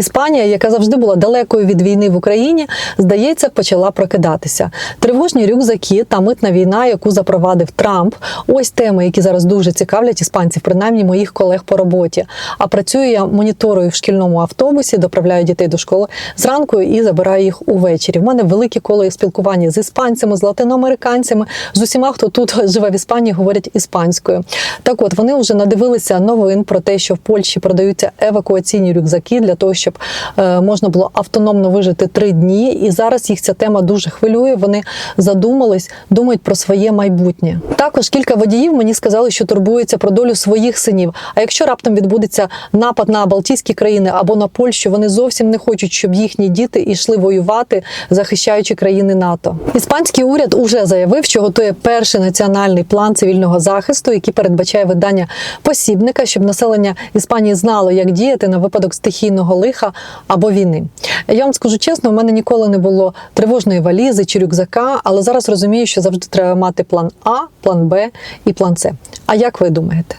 Іспанія, яка завжди була далекою від війни в Україні, здається, почала прокидатися. Тривожні рюкзаки та митна війна, яку запровадив Трамп. Ось теми, які зараз дуже цікавлять іспанців, принаймні моїх колег по роботі. А працюю я моніторою в шкільному автобусі, доправляю дітей до школи зранку і забираю їх увечері. В мене велике коло спілкування з іспанцями, з латиноамериканцями, з усіма, хто тут живе в Іспанії, говорять іспанською. Так от вони вже надивилися новин про те, що в Польщі продаються евакуаційні рюкзаки для того, щоб е, можна було автономно вижити три дні. І зараз їх ця тема дуже хвилює. Вони задумались, думають про своє майбутнє. Також кілька водіїв мені сказали, що турбуються про долю своїх синів. А якщо раптом відбудеться напад на Балтійські країни або на Польщу, вони зовсім не хочуть, щоб їхні діти йшли воювати, захищаючи країни НАТО. Іспанський уряд уже заявив, що готує перший національний план цивільного захисту, який передбачає видання посібника, щоб населення Іспанії знало, як діяти на випадок стихійного лиха або війни. Я вам скажу чесно, у мене ніколи не було тривожної валізи чи рюкзака, але зараз розумію, що завжди треба мати план А, план Б і план С. А як ви думаєте?